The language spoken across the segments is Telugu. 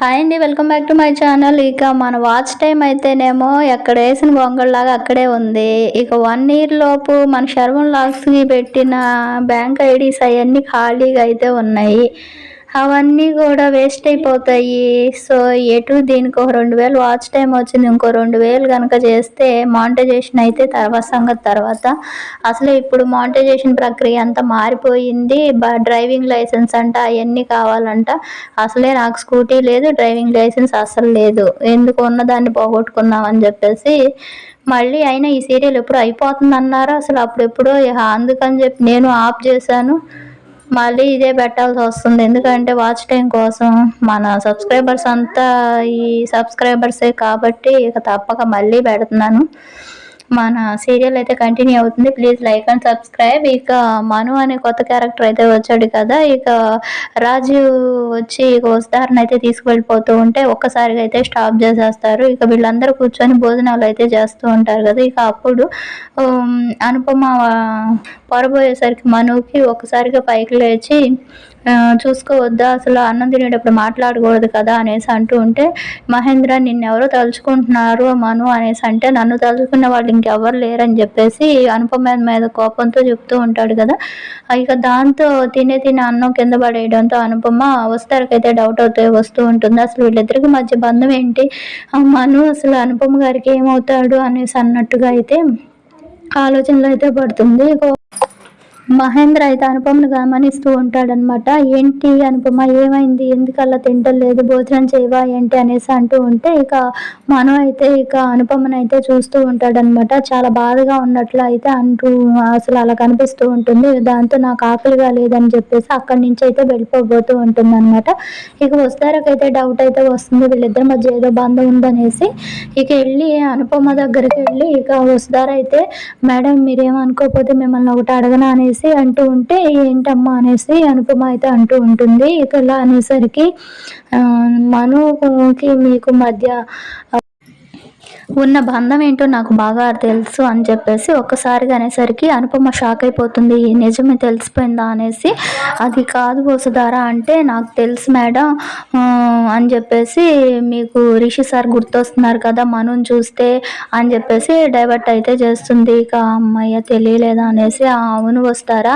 హాయ్ అండి welcome back to my channel ఇక మన వాచ్ టైం అయితేనేమో ఎక్కడ వేసిన గొంగళ్ళలాగా అక్కడే ఉంది. ఇక వన్ ఇయర్ లోపు మన శర్మన్ లాక్స్కి పెట్టిన బ్యాంక్ ఐడీస్ అవన్నీ ఖాళీగా అయితే ఉన్నాయి. అవన్నీ కూడా వేస్ట్ అయిపోతాయి. సో ఎటు దీనికి ఒక రెండు వేలు వాచ్ టైం వచ్చింది ఇంకో రెండు వేలు కనుక చేస్తే మానిటైజేషన్ అయితే తర్వాత సంగతి తర్వాత. అసలు ఇప్పుడు మానిటైజేషన్ ప్రక్రియ అంతా మారిపోయింది. డ్రైవింగ్ లైసెన్స్ అంట అవన్నీ కావాలంట. అసలే నాకు స్కూటీ లేదు డ్రైవింగ్ లైసెన్స్ అసలు లేదు. ఎందుకు ఉన్నదాన్ని పోగొట్టుకుందాం చెప్పేసి మళ్ళీ అయినా ఈ సీరియల్ ఎప్పుడు అయిపోతుంది అన్నారు అసలు అప్పుడెప్పుడు అందుకని చెప్పి నేను ఆఫ్ చేశాను. మళ్ళీ ఇదే పెట్టాల్సి వస్తుంది. ఎందుకంటే వాచ్ టైం కోసం మన సబ్స్క్రైబర్స్ అంతా ఈ సబ్స్క్రైబర్సే కాబట్టి ఇక తప్పక మళ్ళీ పెడుతున్నాను. మన సీరియల్ అయితే కంటిన్యూ అవుతుంది. ప్లీజ్ లైక్ అండ్ సబ్స్క్రైబ్ ఇక మను అనే కొత్త క్యారెక్టర్ అయితే వచ్చాడు కదా. ఇక రాజు వచ్చి ఇక ఉదాహరణ అయితే తీసుకువెళ్ళిపోతూ ఉంటే ఒక్కసారిగా అయితే స్టాప్ చేసేస్తారు. ఇక వీళ్ళందరూ కూర్చొని భోజనాలు అయితే చేస్తూ ఉంటారు కదా. ఇక అప్పుడు అనుపమ పొరబోయేసరికి మనుకి ఒకసారిగా పైకి లేచి చూసుకోవద్దా అసలు అన్నం తినేటప్పుడు మాట్లాడకూడదు కదా అనేసి అంటూ ఉంటే మహేంద్ర నిన్నెవరో తలుచుకుంటున్నారు మను అనేసి అంటే నన్ను తలుచుకున్న వాళ్ళు ఇంకెవరు లేరని చెప్పేసి అనుపమ మీద కోపంతో చెప్తూ ఉంటాడు కదా. ఇక దాంతో తినే తినే అన్నం కింద పడేయడంతో అనుపమ వస్తారకైతే డౌట్ అవుతాయి వస్తూ ఉంటుంది. అసలు వీళ్ళిద్దరికి మధ్య బంధం ఏంటి? మను అసలు అనుపమ గారికి ఏమవుతాడు అనేసి అన్నట్టుగా అయితే ఆలోచనలు అయితే పడుతుంది. మహేంద్ర అయితే అనుపమను గమనిస్తూ ఉంటాడనమాట ఏంటి అనుపమ ఏమైంది? ఎందుకల్లా అలా తింటలేదు భోజనం చేయవా? ఏంటి? అనేసి అంటూ ఉంటే ఇక మనం అయితే ఇక అనుపమను అయితే చూస్తూ ఉంటాడనమాట చాలా బాధగా ఉన్నట్లు అయితే అంటూ అసలు అలా కనిపిస్తూ ఉంటుంది. దాంతో నాకు ఆకలిగా లేదని చెప్పేసి అక్కడి నుంచి అయితే వెళ్ళిపోబోతూ ఉంటుంది అనమాట ఇక వస్తారకైతే డౌట్ అయితే వస్తుంది. వీళ్ళిద్దరి మధ్య ఏదో బంధం ఉందనేసి ఇక వెళ్ళి అనుపమ దగ్గరికి వెళ్ళి ఇక వస్తారైతే మేడం మీరేమనుకోకపోతే మిమ్మల్ని ఒకటి అడగనా? అనేసి అనేసి అంటూ ఉంటే ఏంటమ్మా? అనేసి అనుపమ అయితే అంటూ ఉంటుంది. ఇక ఇలా అనేసరికి మనుకి మీకు మధ్య ఉన్న బంధం ఏంటో నాకు బాగా తెలుసు అని చెప్పేసి ఒక్కసారిగా అనేసరికి అనుపమ షాక్ అయిపోతుంది. నిజమే తెలిసిపోయిందా? అనేసి. అది కాదు వసుధారా అంటే నాకు తెలుసు మేడం. అని చెప్పేసి మీకు రిషి సార్ గుర్తొస్తున్నారు కదా మనం చూస్తే అని చెప్పేసి డైవర్ట్ అయితే చేస్తుంది. ఇక అమ్మయ్య తెలియలేదా? అనేసి. అవును వస్తారా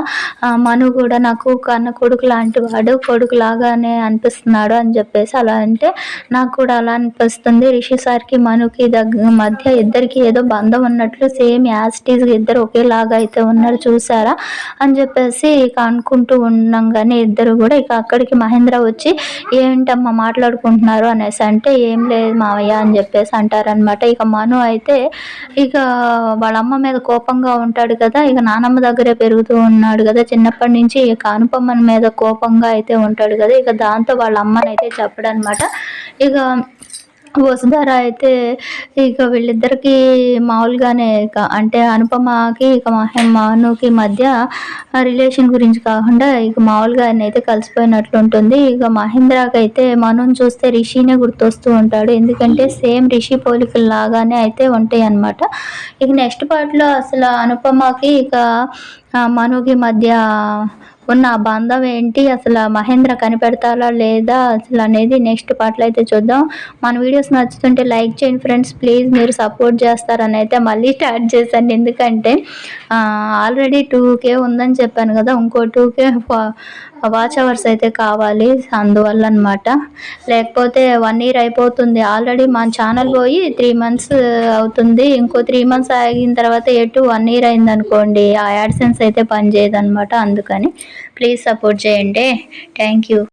మను కూడా నాకు కన్న కొడుకు లాంటి వాడు. కొడుకు లాగానే అనిపిస్తున్నాడు అని చెప్పేసి. అలా అంటే నాకు కూడా అలా అనిపిస్తుంది. రిషి సార్కి మనుకి దగ్గర మధ్య ఇద్దరికి ఏదో బంధం ఉన్నట్లు సేమ్ యాజిటీస్ ఇద్దరు ఒకేలాగా అయితే ఉన్నారు చూసారా అని చెప్పేసి ఇక అనుకుంటూ ఉన్నాం కానీ ఇద్దరు కూడా ఇక అక్కడికి మహేంద్ర వచ్చి ఏంటమ్మా మాట్లాడుకుంటున్నారు? అనేసి అంటే ఏం లేదు మావయ్య అని చెప్పేసి అంటారనమాట ఇక మను అయితే ఇక వాళ్ళ అమ్మ మీద కోపంగా ఉంటాడు కదా ఇక నానమ్మ దగ్గరే పెరుగుతూ ఉన్నాడు కదా చిన్నప్పటి నుంచి ఇక అనుపమ్మ మీద కోపంగా అయితే ఉంటాడు కదా ఇక దాంతో వాళ్ళ అమ్మని అయితే చెప్పడనమాట ఇక వసుధార అయితే ఇక వీళ్ళిద్దరికి మామూలుగానే ఇక అంటే అనుపమకి ఇక మనుకి మధ్య రిలేషన్ గురించి కాకుండా ఇక మామూలుగా ఆయన అయితే కలిసిపోయినట్లు ఉంటుంది. ఇక మహేంద్రకి అయితే చూస్తే రిషినే గుర్తొస్తూ ఉంటాడు. ఎందుకంటే సేమ్ రిషి పోలికలు లాగానే అయితే ఉంటాయి అనమాట ఇక నెక్స్ట్ పార్ట్లో అసలు అనుపమకి ఇక మనుకి మధ్య ఉన్న బంధం ఏంటి? అసలు మహేంద్ర కనిపెడతారా లేదా? అసలు అనేది నెక్స్ట్ పాటలు అయితే చూద్దాం. మన వీడియోస్ నచ్చుతుంటే లైక్ చేయండి ఫ్రెండ్స్ ప్లీజ్ మీరు సపోర్ట్ చేస్తారని అయితే మళ్ళీ స్టార్ట్ చేశాను. ఎందుకంటే ఆల్రెడీ టూ కే ఉందని చెప్పాను కదా. ఇంకో టూ కే వాచ్ అవర్స్ అయితే కావాలి అందువల్ల అనమాట లేకపోతే వన్ ఇయర్ అయిపోతుంది. ఆల్రెడీ మన ఛానల్ పోయి త్రీ మంత్స్ అవుతుంది. ఇంకో త్రీ మంత్స్ ఆగిన తర్వాత ఎటు వన్ ఇయర్ అయింది అనుకోండి ఆ యాడ్సెన్స్ అయితే పనిచేయదు అనమాట అందుకని ప్లీజ్ సపోర్ట్ చేయండి. Thank you